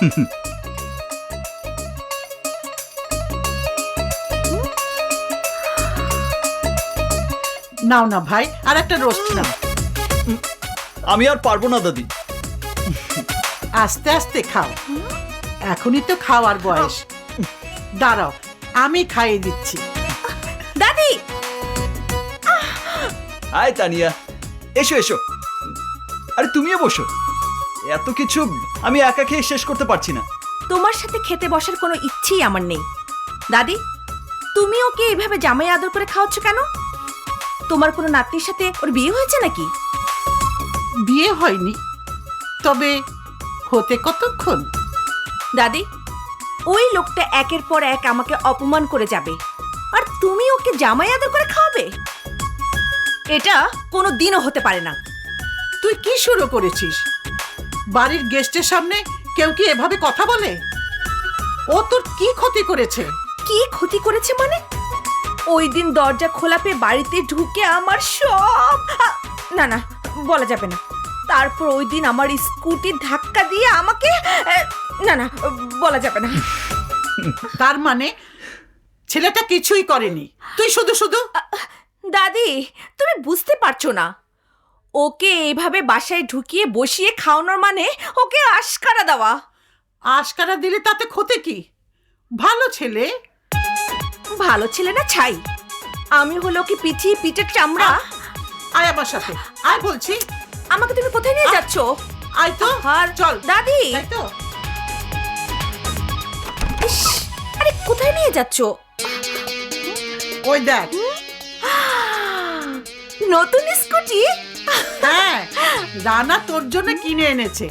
নাও না ভাই আর একটা রোস্ট নাও। আমি আর পারব না দাদি। আস্তে আস্তে খাও। এখনই তো খাওয়ার বয়স। দাঁড়াও আমি খাইয়ে দিচ্ছি। দাদি! আয় তানিয়া। এসো এসো। আরে তুমিও বসো। এত কিছু আমি একা খেয়ে শেষ করতে পারছি না। তোমার সাথে খেতে বসার কোনো ইচ্ছেই আমার নেই। দাদি তুমি ওকে এইভাবে জামাই আদর করে খাওয়াচ্ছ কেন? তোমার কোনো নাতনির সাথে ওর বিয়ে হয়েছে নাকি? বিয়ে হয়নি তবে হতে কতক্ষণ? দাদি ওই লোকটা একের পর এক আমাকে অপমান করে যাবে। আর তুমি ওকে জামাই আদর করে খাওয়াবে? এটা কোনো দিনও হতে পারে না। তুই কি শুরু করেছিস? বাড়ির গেস্টের সামনে কেউ কি এভাবে কথা বলে? ও তোর কি ক্ষতি করেছে? কি ক্ষতি করেছে মানে? ওই দিন দরজা খোলা পেয়ে বাড়িতে ঢুকে আমার সব আ, না না বলা যাবে না। তারপর ওই দিন আমার স্কুটি ধাক্কা দিয়ে আমাকে এ, না না বলা যাবে না। তার মানে ছেলেটা কিছুই করেনি। তুই শুধু শুধু? দাদি তুমি বুঝতে পারছ না। ওকে এইভাবে বাসায় ঢুকিয়ে বসিয়ে খাওয়ানোর মানে ওকে আশকারা দেওয়া। আশকারা দিলে তাতে ক্ষতি কি? ভালো ছেলে? ভালো ছেলে না ছাই। আমি হলো কি পিঠি পিঠের চামড়া আয় আমার সাথে। আয় বলছি। আমাকে তুমি কোথায় নিয়ে যাচ্ছ? আয় তো। আর চল। দাদি। তাই তো। ইস, আরে কোথায় নিয়ে যাচ্ছ? ওই দেখ। নতুন স্কুটি? রানা তোর জন্য কিনে এনেছে।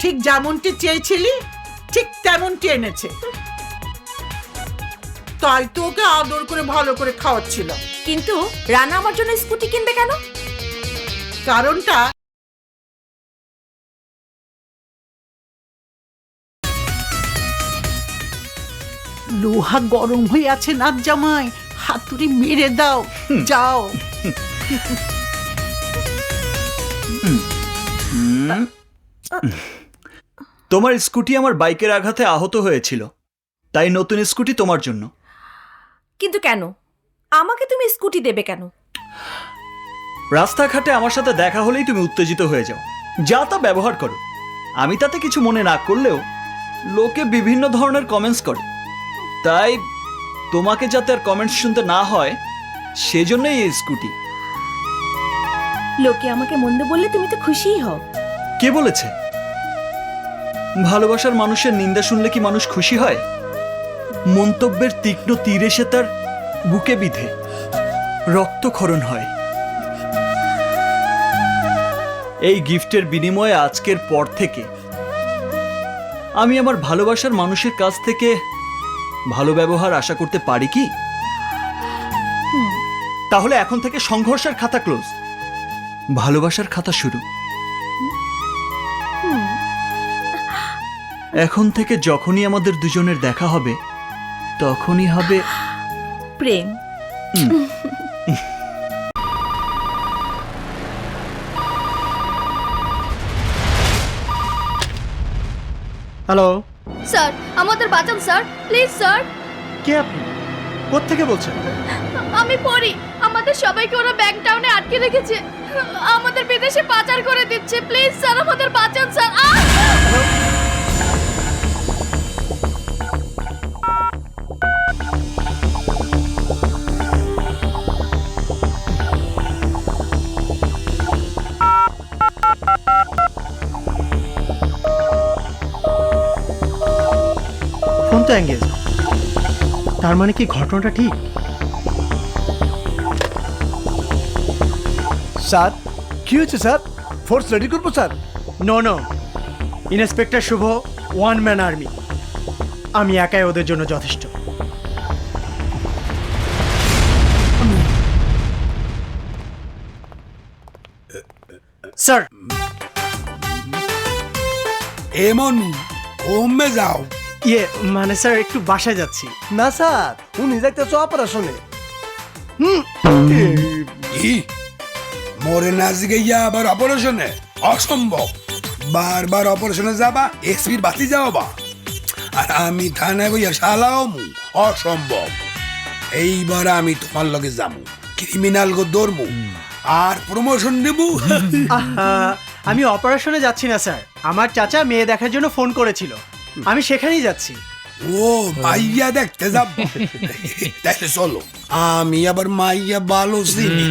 ঠিক যেমনটি চেয়েছিলি ঠিক তেমনটি এনেছে। তাই তো ওকে আদর করে ভালো করে খাওয়াচ্ছিল। কিন্তু রানা আমার জন্য স্কুটি কিনবে কেন? কারণটা লোহা গরম হয়ে আছে নাক জামাই হাতুড়ি মেরে দাও যাও। তোমার স্কুটি আমার বাইকের আঘাতে আহত হয়েছিল। তাই নতুন স্কুটি তোমার জন্য। কিন্তু কেন? আমাকে তুমি স্কুটি দেবে কেন? রাস্তাঘাটে আমার সাথে দেখা হলেই তুমি উত্তেজিত হয়ে যাও। যা তা ব্যবহার করো। আমি তাতে কিছু মনে না করলেও লোকে বিভিন্ন ধরনের কমেন্টস করে। তাই তোমাকে যাতে আর কমেন্টস শুনতে না হয় সেজন্যই এই স্কুটি। লোকে আমাকে মন্দ বললে তুমি তো খুশিই হও। কে বলেছে? ভালোবাসার মানুষের নিন্দা শুনলে কি মানুষ খুশি হয়? মন্তব্যের তীক্ষ্ণ তীর এসে তার বুকে বিধে রক্তক্ষরণ হয়। এই গিফটের বিনিময়ে আজকের পর থেকে আমি আমার ভালোবাসার মানুষের কাছ থেকে ভালো ব্যবহার আশা করতে পারি কি? তাহলে এখন থেকে সংঘর্ষের খাতা ক্লোজ ভালোবাসার খাতা শুরু। এখন থেকে যখনই আমাদের দুজনের দেখা হবে তখনই হবে প্রেম। হ্যালো। স্যার আমাদের বাঁচান স্যার প্লিজ স্যার। কে আপনি? কোথা থেকে বলছেন? আমি পড়ি আমাদের সবাইকে ওরা ব্যাংক টাউনে আটকে রেখেছে। আমাদের বিদেশে পাচার করে দিচ্ছে। প্লিজ, স্যার, আমাদের বাঁচান, স্যার। এঙ্গেজ তার মানে কি ঘটনাটা ঠিক? স্যার। কি হয়েছে স্যার? ফোর্স রেডি করব sir? No no inspector Shubho one man army আমি একাই ওদের জন্য যথেষ্ট। স্যার। এমন কমে যাও। ইয়ে মানে স্যার একটু বাসায় যাচ্ছি। না স্যার উনি যাইতেছে অপারেশনে। কি? মরে না গিয়া আবার অপারেশনে অসম্ভব। বারবার অপারেশনে যাবা এসপির বাতি যাওয়া আর আমি থানায় বইয়া শালাও মু অসম্ভব। এইবার আমি তোমার লগে যামু। ক্রিমিনাল গো ধরমু। আর প্রমোশন নেবু। আমি অপারেশনে যাচ্ছি না স্যার। আমার চাচা মেয়ে দেখার জন্য ফোন করেছিল। আমি সেখানেই যাচ্ছি। ও মাইয়া দেখতে যাব। তাহলে চলো। আমি আবার মাইয়া ভালো চিনি।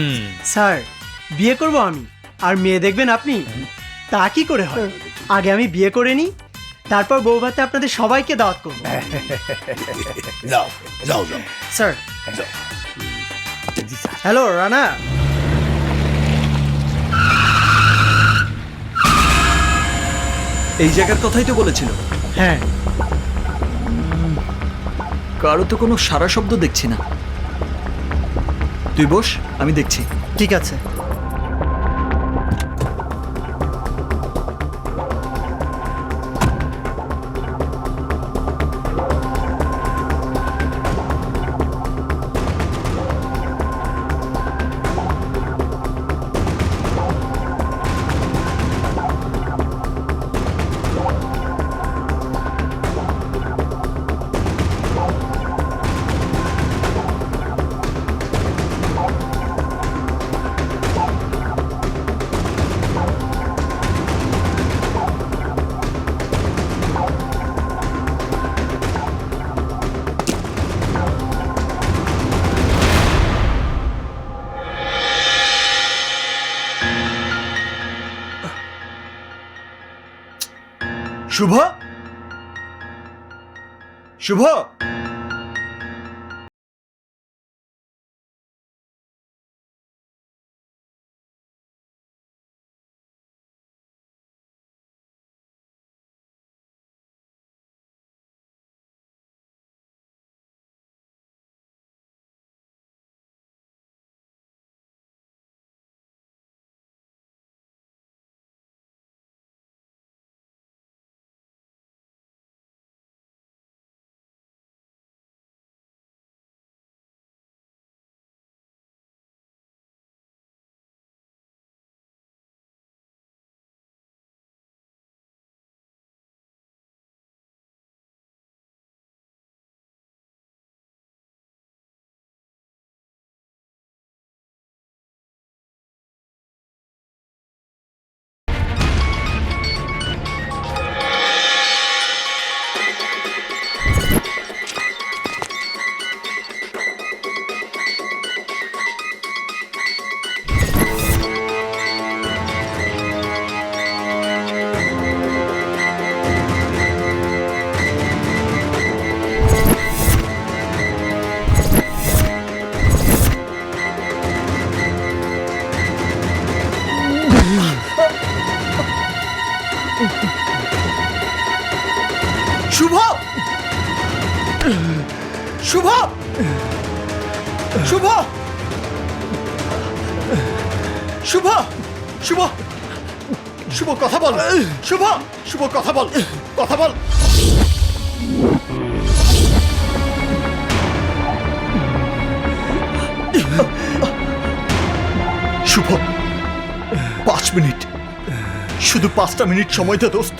স্যার বিয়ে করব আমি। আর মেয়ে দেখবেন আপনি? তা কি করে হয়? আগে আমি বিয়ে করে নিই তারপর বউ ভাতে আপনাদের সবাইকে দাওয়াত করব। যাও যাও যাও। স্যার। হ্যালো রানা। এই জায়গার কথাই তো বলেছিল। হ্যাঁ। কারও তো কোনো সারা শব্দ দেখছি না। তুই বস আমি দেখছি। ঠিক আছে। शुभ? शुभ? শুভ শুভ কথা বল কথা বল। শুভ, পাঁচ মিনিট। শুধু পাঁচটা মিনিট সময় দে, দোস্ত।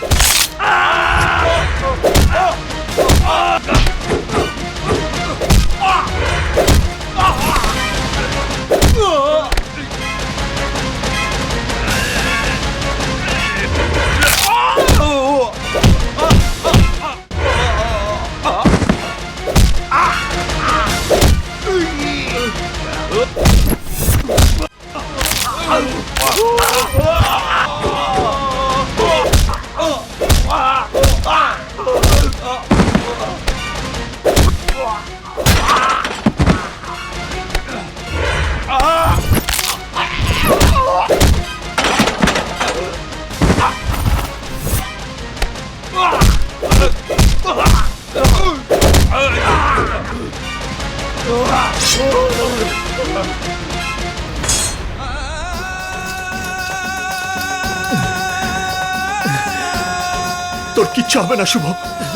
তোর কিচ্ছু হবে না শুভ।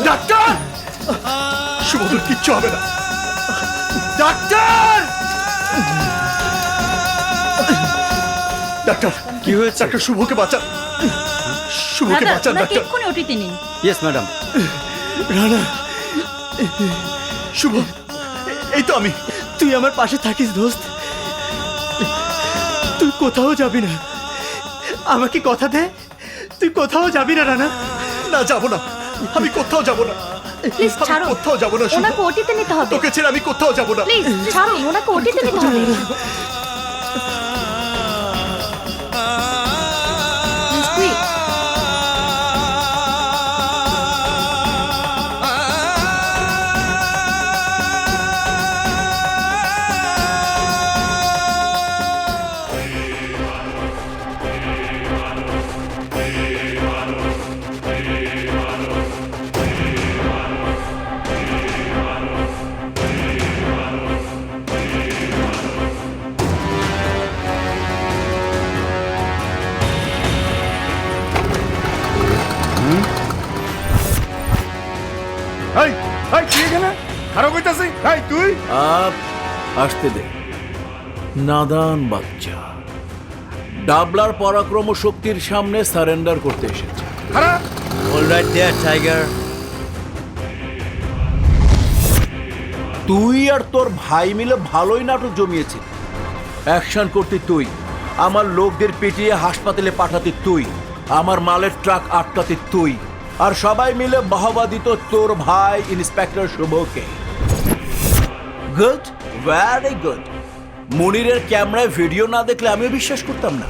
ডাক্তার! শুভ তোর কিচ্ছু হবে না। ডাক্তার! ডাক্তার কি হয়েছে? ডাক্তার শুভকে বাঁচা শুভকে বাঁচান ডাক্তার। ওটিতে নিন। ইয়েস ম্যাডাম রানা শুভ এই তো আমি। তুই আমার পাশে থাকিস দোস্ত। তুই কোথাও যাবি না। আমাকে কথা দে। তুই কোথাও যাবি না রানা। না যাব না। আমি কোথাও যাব না। প্লিজ কোথাও যাব না ওনাকে ওটিতে নিতে হবে। তোকে ছেড়ে আমি কোথাও যাব না। প্লিজ ছাড়ুন ওনাকে ওটিতে নিতে হবে। তুই? আপ আসতে দে। নাদান বাচ্চা। ডাবলার পরাক্রম শক্তির সামনে সারেন্ডার করতে এসেছে। অলরাইট দেয়ার টাইগার তুই আর তোর ভাই মিলে ভালোই নাটক জমিয়েছিস অ্যাকশন করতে তুই। আমার লোকদের পিটিয়ে হাসপাতালে পাঠাতে তুই। আমার মালের ট্রাক আটকাতে তুই। আর সবাই মিলে বাহবা দিত তোর ভাই ইন্সপেক্টর শুভকে। গুড ভেরি গুড মনিরের ক্যামেরায় ভিডিও না দেখলে আমিও বিশ্বাস করতাম না।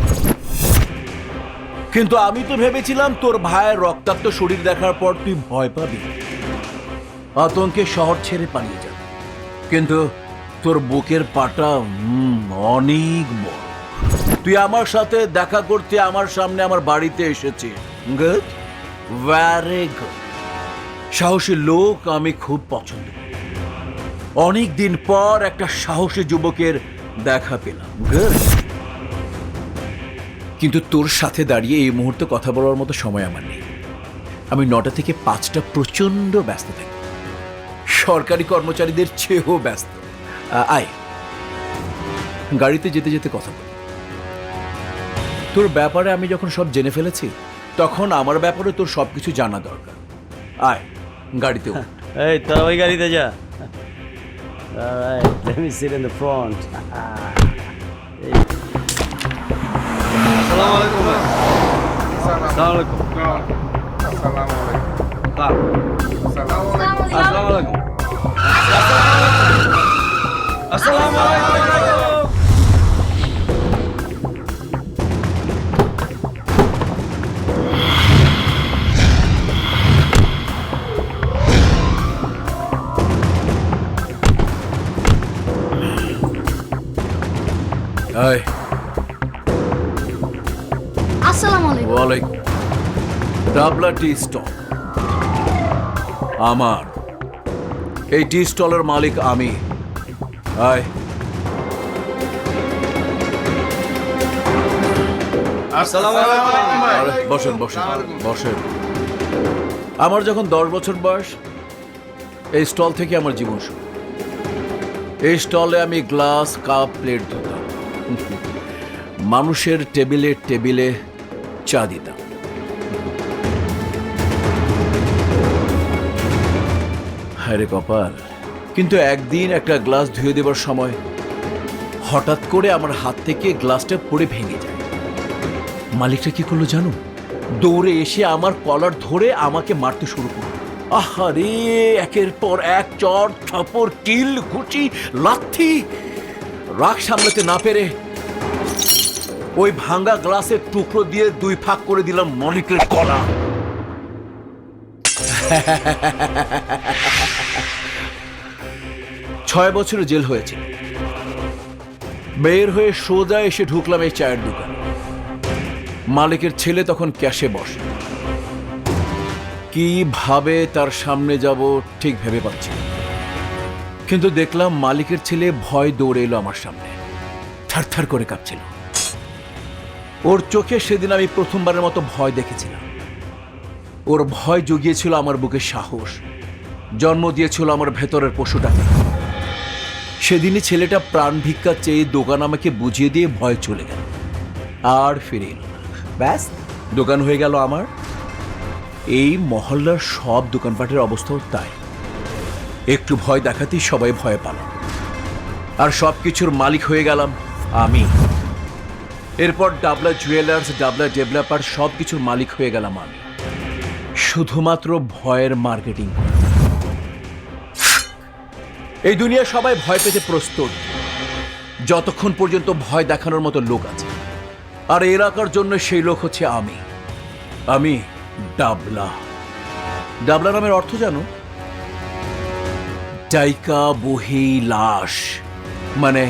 কিন্তু আমি তো ভেবেছিলাম তোর ভাইয়ের রক্তাক্ত শরীর দেখার পর তুই ভয় পাবি। আতঙ্কে শহর ছেড়ে পালিয়ে যাবে কিন্তু তোর বুকের পাটা অনেক বড়। তুই আমার সাথে দেখা করতে আমার সামনে আমার বাড়িতে এসেছিস। গুড ভেরি গুড সাহসী লোক আমি খুব পছন্দ করি। অনেক দিন পর একটা সাহসী যুবকের দেখা পেলাম। কিন্তু তোর সাথে দাঁড়িয়ে এই মুহূর্তে কথা বলার মতো সময় আমার নেই। আমি নটা থেকে পাঁচটা প্রচণ্ড ব্যস্ত থাকি। সরকারি কর্মচারীদের চেয়েও ব্যস্ত। আয়। গাড়িতে যেতে যেতে কথা বল। তোর ব্যাপারে আমি যখন সব জেনে ফেলেছি, তখন আমার ব্যাপারে তোর সবকিছু জানা দরকার। আয়, গাড়িতে। এই, তোরা ওই গাড়িতে যা। Alright, let me sit in the front. আসসালামু আলাইকুম ভাই আসসালামু আলাইকুম আসসালামু আলাইকুম আসসালামু আলাইকুম আয় আসসালামু আলাইকুম। ওয়ালাইকুম। Dabla tea stall. আমার। এই টি স্টলের মালিক আমি। আয় আরে, বসেন বসেন বসেন। আমার যখন দশ বছর বয়স এই স্টল থেকে আমার জীবন শুরু। এই স্টলে আমি গ্লাস কাপ প্লেট ধুতাম মানুষের টেবিলে টেবিলে চা দিতাম। হ্যাঁ কপাল, কিন্তু একদিন একটা গ্লাস ধুয়ে দেবার সময় হঠাৎ করে আমার হাত থেকে গ্লাসটা পড়ে ভেঙে যায়। মালিকটা কি করল জানো? দৌড়ে এসে আমার কলার ধরে আমাকে মারতে শুরু করল। আহারে, একের পর এক চর, থাপড়, কিল, ঘুচি, লাথি রাগ সামলাতে না পেরে ওই ভাঙ্গা গ্লাসের টুকরো দিয়ে দুই ফাঁক করে দিলাম মনিকের কলা। ছয় বছর জেল হয়েছে। বের হয়ে সোজা এসে ঢুকলাম এই চায়ের দোকান। মালিকের ছেলে তখন ক্যাশে বসে। কীভাবে তার সামনে যাব ঠিক ভেবে পাচ্ছি। কিন্তু দেখলাম মালিকের ছেলে ভয় দৌড়ে এলো আমার সামনে। থারথার করে কাঁপছিল। ওর চোখে সেদিন আমি প্রথমবারের মতো ভয় দেখেছিলাম। ওর ভয় জুগিয়েছিল আমার বুকে সাহস। জন্ম দিয়েছিল আমার ভেতরের পশুটাকে। সেদিনই ছেলেটা প্রাণ ভিক্ষা চেয়ে দোকান আমাকে বুঝিয়ে দিয়ে ভয় চলে গেল। আর ফিরে এলো ব্যাস, দোকান হয়ে গেল আমার। এই মহল্লার সব দোকানপাটের অবস্থাও তাই। একটু ভয় দেখাতেই সবাই ভয় পাল। আর সব কিছুর মালিক হয়ে গেলাম আমি। এরপর ডাবলা জুয়েলার্স, ডাবলা ডেভেলপার সব কিছুর মালিক হয়ে গেলাম আমি। শুধুমাত্র ভয়ের মার্কেটিং। এই দুনিয়া সবাই ভয় পেতে প্রস্তুত। যতক্ষণ পর্যন্ত ভয় দেখানোর মতো লোক আছে। আর এলাকার জন্য সেই লোক হচ্ছে আমি। আমি ডাবলা। ডাবলা নামের অর্থ জানো? ডাইকা বহি লাশ। মানে